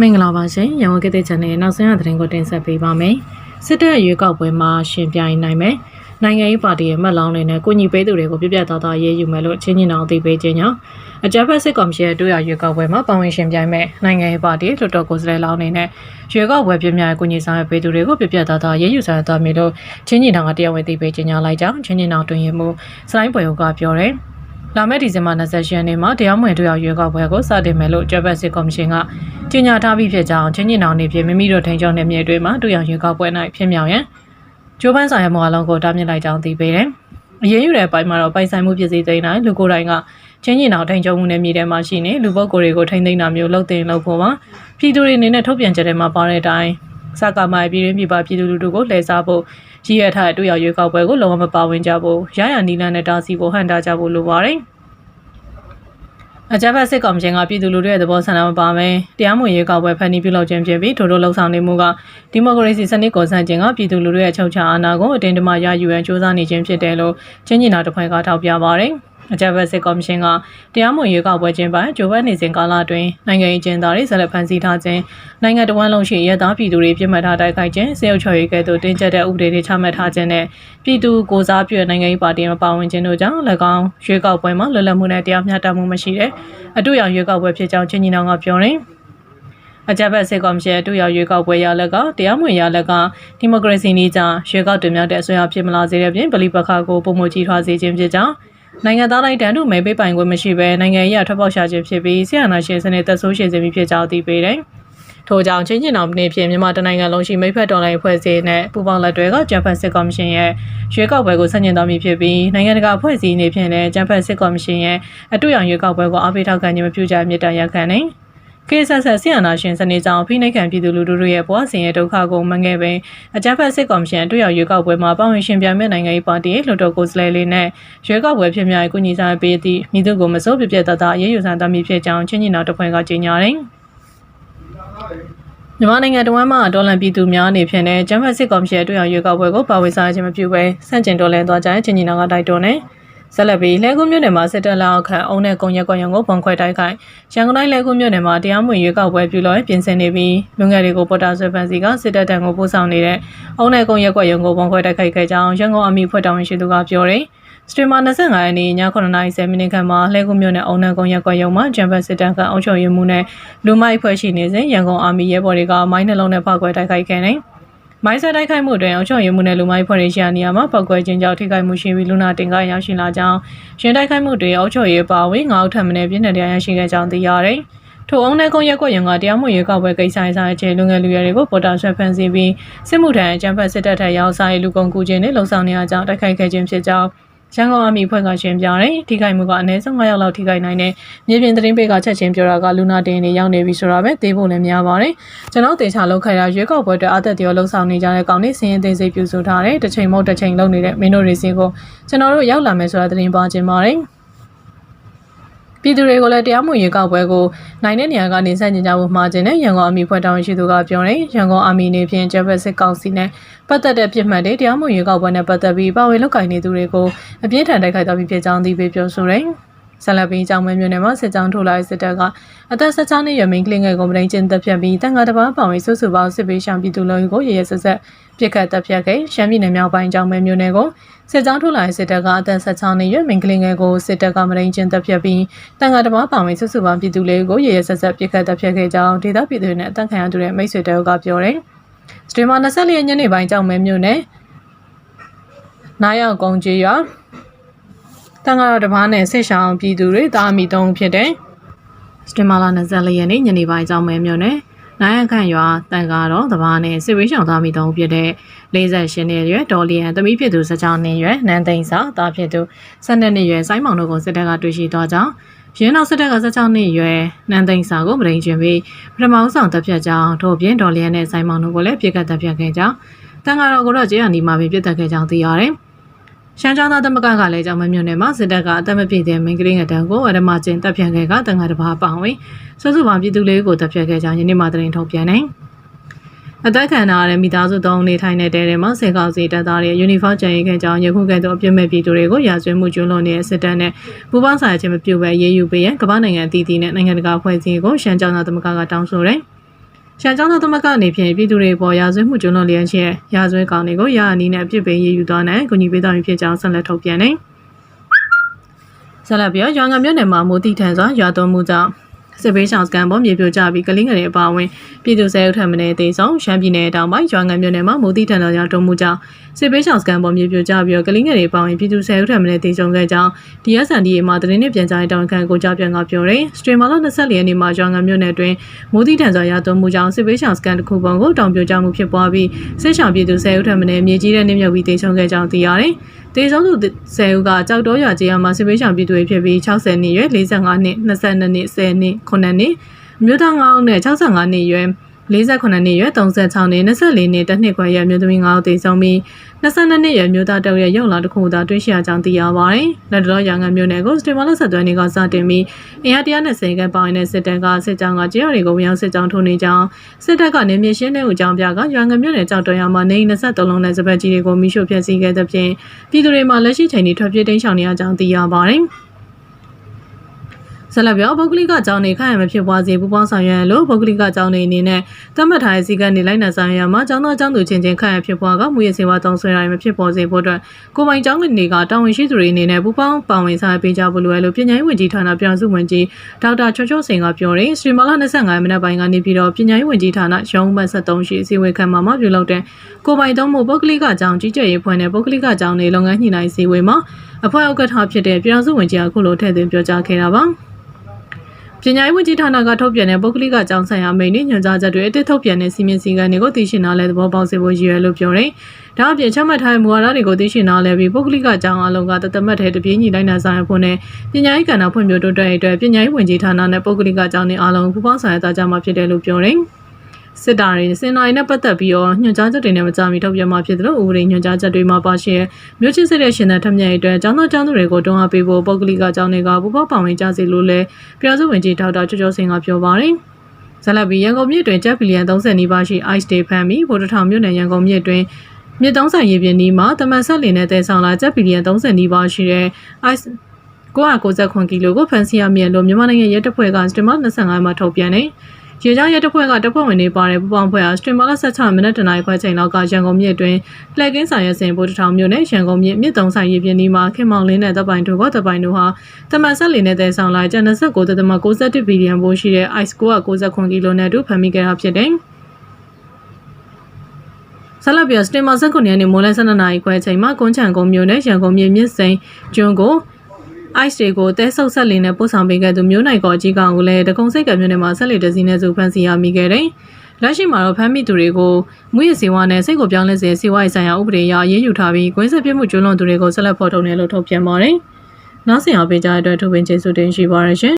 မင်္ဂလာပါရှင်ရန်ကုန်ကတဲ့ channel ရဲ့နောက်ဆုံးရသတင်းကိုတင်ဆက်ပေးပါမယ်စစ်တပ်ရွေးကောက်ပွဲမှာရှင်ပြိုင်နိုင်မယ်နိုင်ငံရေးပါတီရဲ့မှတ်လောင်းတွေနဲ့ကိုညီပေးသူတွေကိုပြပြသားသားရေးယူမယ်လို့ချင်းချင်းအောင်သိပေးခြင်းကြောင့်အကြမ်းဖက်စစ်ကောင်စီရဲ့တို့ရရွေးကောက်ပွဲမှာပါဝင်ရှင်ပြိုင်မဲ့နိုင်ငံရေးပါတီလွှတ်တော်ကိုယ်စားလှယ်လောင်းတွေနဲ့ရွေးကောက်ပွဲပြမြဲကိုညီဆောင်ရဲ့ပေးသူတွေကိုပြပြသားသားရေးယူဆောင်သွားမယ်လို့ချင်းချင်းအောင်ကတရားဝင်သိပေးခြင်းကြောင့်လိုက်ကြောင်းချင်းချင်းအောင်တွင်ရမှုစလိုင်းပွဲကပြောတယ် လာမယ့်ဒီဇင်ဘာ28ရက်နေ့မှာတရားမဝင်တို့ရရွေးကောက်ပွဲကိုစတင်မယ်လို့ဂျပန်စစ်ကော်မရှင်ကကြေညာထားပြီးဖြစ်ကြောင်းချင်းချင်းအောင်နေဖြင့်မိမိတို့ထိန်းချုပ်နယ်မြေတွေမှာတို့ရရွေးကောက်ပွဲ၌ဖြစ်မြောက်ရန်ဂျိုးပန်းဆိုင်ရမော်အလုံးကိုတားမြစ်လိုက်ကြောင်းသိပေးတယ်။အရေးယူတဲ့ပိုင်းမှာတော့ပိုင်ဆိုင်မှုပြည်စည်းသိမ်းတိုင်းလူကိုယ်တိုင်ကချင်းချင်းအောင်ထိန်းချုပ်မှုနယ်မြေထဲမှာရှိနေလူပုဂ္ဂိုလ်တွေကိုထိန်းသိမ်းတာမျိုးလုပ်တင်လုပ်ဖို့ပါ။ပြည်သူတွေအနေနဲ့ထုတ်ပြန်ချက်တွေမှာပါတဲ့အတိုင်းစကားမိုင်ပြည်ရင်းပြည်ပပြည်သူလူထုကိုလှည့်စားဖို့ ရည်ရထားတဲ့တို့ရရွေးကောက်ပွဲကိုလုံးဝမပါဝင်ကြဖို့ရရနီလန်းနဲ့တာစီဖို့ဟန်တာကြဖို့လိုပါတယ်။အကြမ်းဖက်စစ်ကောင်စီကပြည်သူလူထုရဲ့သဘောဆန္ဒမပါမဲတရားမဝင်ရေးကောက်ပွဲဖန်တီးပြုလုပ်ခြင်းဖြစ်ပြီးထို့ထို့လှုံ့ဆော်နေမှုကဒီမိုကရေစီစနစ်ကိုဆန့်ကျင်ကပြည်သူလူထုရဲ့အချုပ်ချာအာဏာကိုအတင်းတမရယူရန်စ조사နေခြင်းဖြစ်တယ်လို့ချင်းညီနာတစ်ဖွဲ့ကထောက်ပြပါတယ် အကြမ်းဖက်စစ်ကော်မရှင်ကတရားမဝင်ရေးကောက်ပွဲခြင်းပိုင်းဂျိုဘတ်နေစဉ်ကာလအတွင်းနိုင်ငံရေးကျင်းသားတွေဆက်လက်ဖန်ဆီးထားခြင်းနိုင်ငံတော်ဝန်လုံးရှိရဲသားပြည်သူတွေပြစ်မှတ်ထားတိုက်ခိုက်ခြင်းစေအုပ်ချုပ်ရေးကဲ့သို့တင်းကျပ်တဲ့ဥပဒေတွေချမှတ်ထားခြင်းနဲ့ပြည်သူကိုစားပြုနိုင်ငံရေးပါတီမပါဝင်ခြင်းတို့ကြောင့်၎င်းရွေးကောက်ပွဲမှာလွတ်လပ်မှုနဲ့တရားမျှတမှုမရှိတဲ့အတူရောင်ရွေးကောက်ပွဲဖြစ်ကြောင်းချင်းညီနောင်ကပြောတယ်အကြမ်းဖက်စစ်ကောင်စီရဲ့တို့ရောက်ရွေးကောက်ပွဲရလက်ကတရားမဝင်ရလက်ကဒီမိုကရေစီနည်းကျရွေးကောက်တင်မြှောက်တဲ့အစိုးရဖြစ်မလာစေတဲ့ပြင်ပလီပခါကိုပုံမကြီးထွားစေခြင်းဖြစ်ကြောင်း နိုင်ငံသားလိုက်တန်တို့မဲပေးပိုင်ခွင့်မရှိဘဲနိုင်ငံရေးထွက်ပေါက်ရှာခြင်းဖြစ်ပြီးဆီယနာရှင်စနစ်သက်ဆိုးရှင်စင်ပြီးဖြစ်ကြောင်းသိပေးတယ်။ထို့ကြောင့်ချင်းချင်းအောင်နေ့ဖြင့်မြန်မာတနိုင်ငံလုံးရှိမိဖက်တော်လှန်ရေးဖွဲ့စည်းနဲ့ပူးပေါင်းလက်တွဲကဂျပန်စစ်ကော်မရှင်ရဲ့ရွေးကောက်ပွဲကိုဆန့်ကျင်တော်မူဖြစ်ပြီးနိုင်ငံတကာဖွဲ့စည်းနေဖြင့်လည်းဂျပန်စစ်ကော်မရှင်ရဲ့အတူရောင်ရွေးကောက်ပွဲကိုအားပေးထောက်ခံခြင်းမပြုကြမြစ်တမ်းရက်ခံနေ။ ကေဆဆဆီယနာရှင်စနေကြောင့်ဖိနှိတ်ခံပြည်သူလူထုတို့ရဲ့ဘဝစဉ်ရဲ့ဒုက္ခကိုမငဲ့ပင်အကြမ်းဖက်စစ်ကော်မရှင်အတွက်ရောက်ရွေးကောက်ပွဲမှာပါဝင်ရှင်ပြိုင်မဲ့နိုင်ငံရေးပါတီလွှတ်တော်ကိုယ်စားလှယ်လေးနဲ့ရွေးကောက်ပွဲဖြစ်မြောက်ကူညီဆောင်ပေးသည့်မိသူကိုမစိုးပြပြတတအရေးယူဆန်တမီဖြစ်ကြောင်းချင်းချင်းတော်တဖွဲ့ကကြေညာတယ်မြန်မာနိုင်ငံတဝမ်းမှာဒေါ်လာပြည်သူများအနေဖြင့်လည်းဂျမ်ဖက်စစ်ကော်မရှင်အတွက်ရွေးကောက်ပွဲကိုပါဝင်စားခြင်းမပြုဘဲဆန့်ကျင်တော်လှန်သွားကြတဲ့ချင်းချင်းတော်ကတိုက်တွန်းတယ် ဆက်လက်ပြီးလဲကူးမြို့နယ်မှာစစ်တပ်လက်အောက်ခံအုံနဲ့ကုံရက်ကွက်ရုံကိုပုံခွဲတိုက်ခိုက်ရန်ကုန်တိုင်းလဲကူးမြို့နယ်မှာတရားမဝင်ရွေးကောက်ပွဲပြုလုပ်ပြင်ဆင်နေပြီးလူငယ်တွေကိုပေါ်တာဆွဲဖန်စီကစစ်တပ်တံကိုပို့ဆောင်နေတဲ့အုံနဲ့ကုံရက်ကွက်ရုံကိုပုံခွဲတိုက်ခိုက်ခဲ့ကြောင်းရန်ကုန်အမိဖွဲ့တောင်ရှိသူကပြောတယ်စတရီမာ25ရက်နေ့ည9:30မိနစ်ခန့်မှာလှဲကူမြို့နယ်အုံနံကုန်းရက်ကွက်ရုံမှာဂျမ်ဘတ်စစ်တမ်းကအုပ်ချုပ်ရေးမှုနဲ့လူမိုက်ဖွဲ့ရှိနေစဉ်ရန်ကုန်အာမီရဲဘော်တွေကမိုင်းနှလုံးနဲ့ဖောက်ခွဲတိုက်ခိုက်ခဲ့တယ်။ မိုင်းဆက်တိုက်ခိုက်မှုတွင်အုပ်ချုပ်ရေးမှုနဲ့လူမိုင်းဖွဲ့ရရှိရာနေရာမှာပောက်ကွဲခြင်းကြောင့်ထိခိုက်မှုရှိပြီးလူနာတင်ကားရောက်ရှိလာကြောင်းရှင်တိုက်ခိုက်မှုတွင်အုပ်ချုပ်ရေးပါဝင်ငါးဦးထပ်မံပြင်းထန်တရားရရှိခဲ့ကြောင်းသိရတယ်။ထိုအုံနဲ့ကုန်းရက်ကွက်ရုံကတရားမှုရေးကောက်ပွဲကိစ္စအစားအခြေလူငယ်လူရွယ်တွေကိုပေါ်တာဆွဲဖန်ဆီးပြီးစစ်မှုထမ်းအကြမ်းဖက်စစ်တပ်ထက်ရောက်စားရေးလူကုန်ကူခြင်းနဲ့လုံဆောင်နေအကြောင်းတိုက်ခိုက်ခဲ့ခြင်းဖြစ်ကြောင်း ရန်ကုန်အမိဖွဲ့ကရှင်းပြတယ်ထိခိုက်မှုကအနည်းဆုံး9ယောက်လောက်ထိခိုက်နိုင်တယ်မြေပြင်သတင်းပေးကချက်ချင်းပြောတာကလူနာတင်နေရောက်နေပြီဆိုတာပဲသိဖို့လည်းများပါတယ်ကျွန်တော်တေချာလောက်ခိုင်တာရွေးကောက်ပွဲအတွက်အသက်တရားလှုပ်ဆောင်နေကြတဲ့ကောင်တွေစင်းရင်သိစိတ်ပြုစုထားတယ်တစ်ချိန်မဟုတ်တစ်ချိန်လုပ်နေတဲ့မင်းတို့တွေစီကိုကျွန်တော်တို့ရောက်လာမယ်ဆိုတာသတင်းပါခြင်းပါတယ် ပြည်သူတွေကိုလည်းတရားမှုရေကောက်ပွဲကိုနိုင်တဲ့နေရာကနေစတင်ကြဖို့မှာကျင်တဲ့ရန်ကုန်အမီဖွဲ့တောင်းရှိသူကပြောတယ်ရန်ကုန်အမီနေဖြင့်ဂျပန်စစ်ကောင်စီနဲ့ပတ်သက်တဲ့ပြစ်မှတ်တွေတရားမှုရေကောက်ပွဲနဲ့ပတ်သက်ပြီးပါဝင်လုပ်ကိုင်နေသူတွေကိုအပြင်းထန်တိုက်ခိုက်သွားပြီးဖြစ်ကြောင်းသိပေးပြောဆိုတယ် ဆလပင်းကြောင်မဲမြို့နယ်မှာစစ်ကြောင်းထိုးလာတဲ့စစ်တပ်ကအသက်16နှစ်ရွယ်မိန်းကလေးငယ်ကိုမတိုင်းကျင်းတပ်ဖြတ်ပြီးတန်ခါတစ်ပါးပောင်ဝေးစုစုပေါင်းစစ်ပေးရှောင်ပြည်သူလူကိုရရဆက်ဆက်ပြစ်ခတ်တပ်ဖြတ်ခဲ့ရှမ်းပြည်နယ်မြောက်ပိုင်းကြောင်မဲမြို့နယ်ကိုစစ်ကြောင်းထိုးလာတဲ့စစ်တပ်ကအသက်16နှစ်ရွယ်မိန်းကလေးငယ်ကိုစစ်တပ်ကမတိုင်းကျင်းတပ်ဖြတ်ပြီးတန်ခါတစ်ပါးပောင်ဝေးစုစုပေါင်းပြည်သူလေးကိုရရဆက်ဆက်ပြစ်ခတ်တပ်ဖြတ်ခဲ့ကြောင်းဒေသပြည်သူတွေနဲ့အသက်ခံရသူတွေမိတ်ဆွေတအုပ်ကပြောတယ်။စတရီမာ24ရက်ညနေပိုင်းကြောင်မဲမြို့နယ်နိုင်အောင်ကုန်းကြီးရွာ တန်ကတော့တပားနဲ့ဆိတ်ရှောင်းပြည်သူတွေတာအမိတုံးဖြစ်တယ်။စတင်မာလာ24ရက်နေ့ညနေပိုင်းကြောင်းမဲမြို့နယ်နိုင်ရခန့်ရွာတန်ကတော့တပားနဲ့စစ်ဝေးရှောင်းသားမိတုံးဖြစ်တဲ့48နှစ်ရွယ်ဒေါ်လီယန်သမီးဖြစ်သူ16နှစ်ရွယ်နန်းသိန်းစာသားဖြစ်သူ12နှစ်ရွယ်စိုင်းမောင်တို့ကိုစစ်တပ်ကတွေ့ရှိသွားကြောင်းရင်းနောက်စစ်တပ်က16နှစ်ရွယ်နန်းသိန်းစာကိုမရင်ကျင်ပြီးပထမဆုံးတပ်ဖြတ်ကြောင်းထို့ပြင်ဒေါ်လီယန်နဲ့စိုင်းမောင်တို့ကိုလည်းပြစ်ကတ်တပ်ဖြတ်ခဲ့ကြောင်းတန်ကတော့ကိုတော့ကျေးရနီမှာပဲပြစ်တက်ခဲ့ကြောင်းသိရတယ်။ ရှမ်းကျောင်းသားသမဂ္ဂကလည်းကြောင်မမြို့နယ်မှာစစ်တပ်ကအသက်မပြည့်တဲ့မင်းကလေးငယ်တန်းကိုအရမကျင်းတပ်ဖြတ်ခဲ့ကတန်ခါတစ်ပါးပောင်ဝင်စုစုပေါင်းပြည်သူလေးကိုတပ်ဖြတ်ခဲ့ကြောင်းယနေ့မှသတင်းထုတ်ပြန်နေအသက်ခံရတဲ့မိသားစုသုံးနေထိုင်တဲ့တဲထဲမှာစေကောက်စီတပ်သားတွေယူနီဖောင်းကျန်ရေးခဲ့ကြောင်းယခုကဲ့သို့အပြစ်မဲ့ပြည်သူတွေကိုရာဇဝတ်မှုကျူးလွန်နေတဲ့စစ်တပ်နဲ့ပူးပေါင်းဆောင်ရွက်ခြင်းမပြုဘဲရေးယူပေးရန်ကမ္ဘာနိုင်ငံအသီးသီးနဲ့နိုင်ငံတကာဖွဲ့စည်းကိုရှမ်းကျောင်းသားသမဂ္ဂကတောင်းဆိုတယ်။ ရှမ်းကျောင်းသားသမဂ္ဂအနေဖြင့်ပြည်သူတွေပေါ်ရာဇဝတ်မှုကျူးလွန်လျက်ရှိရာဇဝတ်ကောင်တွေကိုရအနီးနဲ့အပြစ်ပေးရယူသွားနိုင်ကူညီပေးသွားမည်ဖြစ်ကြောင်းဆက်လက်ထုတ်ပြန်နေဆက်လက်ပြီးရွာငံမြို့နယ်မှာမိုးတိထန်စွာရွာသွန်းမှုကြောင့် စစ်ဘေးရှောင်စကန်ပေါ်မြေပြိုကျပြီးကလင်းငယ်တွေအပါအဝင်ပြည်သူဆဲဥထက်မနေသေးဆုံးရှမ်းပြည်နယ်တောင်ပိုင်းရွာငံမြို့နယ်မှာမိုးတိထန်စွာရွာသွန်းမှုကြောင့်စစ်ဘေးရှောင်စကန်ပေါ်မြေပြိုကျပြီးကလင်းငယ်တွေအပါအဝင်ပြည်သူဆဲဥထက်မနေသေးဆုံးခဲ့ကြောင်း DSNDA မှာသတင်းနဲ့ပြန်ကြားရေးတောင်ခံကိုကြပြန်ကပြောတယ်စတရီမာလ24ရက်နေ့မှာရွာငံမြို့နယ်တွင်မိုးတိထန်စွာရွာသွန်းမှုကြောင့်စစ်ဘေးရှောင်စကန်တစ်ခုပုံကိုတောင်ပြိုကျမှုဖြစ်ပွားပြီးစစ်ရှောင်ပြည်သူဆဲဥထက်မနေမြေကြီးတဲ့နှမြုပ်ပြီးသေးဆုံးခဲ့ကြောင်းသိရတယ်တေဆုံးသူဆယ်ဦးကကြောက်တော်ရွာကျေးရွာမှာစစ်ပေးရှောင်ပြည်သူတွေဖြစ်ပြီး60နှစ်ရွယ်45နှစ်22နှစ်10နှစ်9နှစ်အမျိုးသား9ဦးနဲ့65နှစ်ရွယ်48နှစ်ရွယ်36နှစ်24နှစ်တစ်နှစ်ခွဲရွယ်မျိုးသမီး9ဦးသေဆုံးပြီး22နှစ်ရွယ်မျိုးသားတအုပ်ရဲ့ရုပ်လာတစ်ခုသာတွေ့ရှိရကြောင်းသိရပါတယ်။လက်တော်ရန်ကုန်မြို့နယ်ကိုစတင်မလဆက်သွဲနေကစတင်ပြီးအင်အား120ခန့်ပေါင်းတဲ့စစ်တပ်ကစစ်ကြောင်းကကျေးရွာတွေကိုဝင်ရောက်စစ်ကြောင်းထိုးနေကြောင်းစစ်တပ်ကနေမြေရှင်းတဲ့အကြောင်းပြကရန်ကုန်မြို့နယ်ကြောက်တော်ရမှာနေ23လုံးနဲ့စပတ်ကြီးတွေကိုမိရှို့ဖျက်ဆီးခဲ့တဲ့ပြင်ပြည်သူတွေမှာလက်ရှိချိန်ထိထွက်ပြေးတိမ်းရှောင်နေရကြောင်းသိရပါတယ်။ ဆက်လက်ပြောပုဂ္ဂလိကကြောင်းနေခိုင်ရမဖြစ်ပွားစေပူပေါင်းဆောင်ရွက်လို့ပုဂ္ဂလိကကြောင်းနေအနေနဲ့သတ်မှတ်ထားတဲ့စည်းကမ်းတွေလိုက်နာဆောင်ရွက်ရမှာကျောင်းသားကျောင်းသူချင်းချင်းခိုင်ရဖြစ်ပွားကမူရစေဝါတောင်းဆွဲရမဖြစ်ပေါ်စေဖို့အတွက်ကိုပိုင်ကျောင်းတွေကတာဝန်ရှိသူတွေအနေနဲ့ပူပေါင်းပါဝင်ဆောင်ရွက်ပေးကြဖို့လိုအပ်လို့ပြည်냐ရေးဝန်ကြီးဌာနပြည်စုဝန်ကြီးဒေါက်တာချောချောစင်ကပြောတယ်စတရီမာလာ25မိနစ်ပိုင်းကနေပြီးတော့ပြည်냐ရေးဝန်ကြီးဌာနရုံးမှတ်73ရှိအစည်းအဝေးခန်းမှာမှပြုလုပ်တဲ့ကိုပိုင်သုံးမှုပုဂ္ဂလိကကြောင်းကြီးကြပ်ရေးဖွဲ့နဲ့ပုဂ္ဂလိကကြောင်းတွေလုပ်ငန်းညှိနှိုင်းစည်းဝေးမှာအဖွဲ့ဥက္ကဋ္ဌဖြစ်တဲ့ပြည်စုဝန်ကြီးကအခုလိုထည့်သွင်းပြောကြားခဲ့တာပါ။ ပညာရေးဝန်ကြီးဌာနကထုတ်ပြန်တဲ့ပုဂ္ဂလိကကြောင်းဆိုင်ရာမိန့်နဲ့ညွှန်ကြားချက်တွေအတစ်ထုတ်ပြန်တဲ့စီမင်းစည်းကမ်းတွေကိုသိရှိနားလည်သဘောပေါက်စေဖို့ရည်ရွယ်လို့ပြောတယ်။ဒါအပြင်ချမှတ်ထားတဲ့မူဝါဒတွေကိုသိရှိနားလည်ပြီးပုဂ္ဂလိကကြောင်းအလုံးကတသမတ်တဲ့တပြေးညီလိုက်နာဆိုင်ဖို့နဲ့ပညာရေးကဏ္ဍဖွံ့ဖြိုးတိုးတက်ရေးအတွက်ပညာရေးဝန်ကြီးဌာနနဲ့ပုဂ္ဂလိကကြောင်းတွေအားလုံးပူးပေါင်းဆောင်ရွက်ကြမှာဖြစ်တယ်လို့ပြောတယ်။ စစ်တာတွေစင်နိုင်နဲ့ပတ်သက်ပြီးတော့ညွှန်ကြားချက်တွေနဲ့မကြမီထုတ်ပြန်မှာဖြစ်တယ်လို့ဥပဒေညွှန်ကြားချက်တွေမှာပါရှိမြို့ချင်းစစ်တဲ့ရှင်တဲ့ထက်မြက်အတွက်ကျောင်းသားကျောင်းသူတွေကိုတွန်းအားပေးဖို့ပုဂ္ဂလိကကျောင်းတွေကပူပေါင်းပါဝင်ကြစီလို့လဲပြည်သူ့ဝင်ကြီးဒေါက်တာကျော်ကျော်စင်ကပြောပါတယ်ဇလဘီရန်ကုန်မြို့တွင်ကျပ်ဘီလီယံ30နီးပါးရှိ ice day ဖမ်းပြီးဗိုလ်တထောင်မြို့နယ်ရန်ကုန်မြို့တွင်မြစ်သုံးဆိုင်ရေပြင်နီးမှာတမန်ဆက်လင်နဲ့တဲဆောင်လာကျပ်ဘီလီယံ30နီးပါးရှိတဲ့ ice 969ကီလိုကိုဖမ်းဆီးရမည်လို့မြန်မာနိုင်ငံရဲတပ်ဖွဲ့ကစတမ25မှာထုတ်ပြန်တယ် ရေကြောင်းရဲတပ်ဖွဲ့ကတပ်ဖွဲ့ဝင်တွေပါတဲ့ပူပေါင်းဖွဲ့အားစတင်မာလာ16မိနစ်တနာရီခွဲချိန်လောက်ကရန်ကုန်မြို့အတွင်းလှည့်ကင်းဆိုင်ရစဉ်ဗိုလ်တထောင်မြို့နယ်ရန်ကုန်မြို့မြစ်တုံဆိုင်ရေပြင်းဒီမှာခင်မောင်လင်းနဲ့တပ်ပိုင်တို့ကတပ်ပိုင်တို့ဟာတမန်ဆက်လီနဲ့တဲဆောင်လာကျန်29.61ဘီလီယံဘိုးရှိတဲ့ ice 969ကီလိုနဲ့တူဖမ်းမိခဲ့တာဖြစ်တယ်ဆလပ်ပြစတင်မာဆက်ခုနှစ်ရက်နေ့မိုးလယ်12နာရီခွဲချိန်မှာကွန်းချန်ကုန်းမြို့နယ်ရန်ကုန်မြို့မြစ်စိန်ကျွန်းကို ice တွေကိုတဲဆုပ်ဆက်လင်းနဲ့ပို့ဆောင်ပေးခဲ့သူမျိုးနိုင်ကောအကြီးကောင်ကိုလည်းတကုံစိတ်ကမြို့နယ်မှာဆက်လက်တစည်းနဲ့စုဖမ်းဆီးရမိခဲ့တယ်။လက်ရှိမှာတော့ဖမ်းမိသူတွေကိုမွေးရစေဝါနဲ့စိတ်ကိုပြောင်းလဲစေစေဝါရေးဆိုင်ရာဥပဒေအရရေးယူထားပြီးကွင်းဆက်ပြမှုကျွလွန်သူတွေကိုဆက်လက်ဖော်ထုတ်နေလို့ထုတ်ပြန်ပါတယ်။နောက်ဆင်အောင်ပေးကြတဲ့အတွက်ထုတ်ပင်ကျေးဇူးတင်ရှိပါရရှင်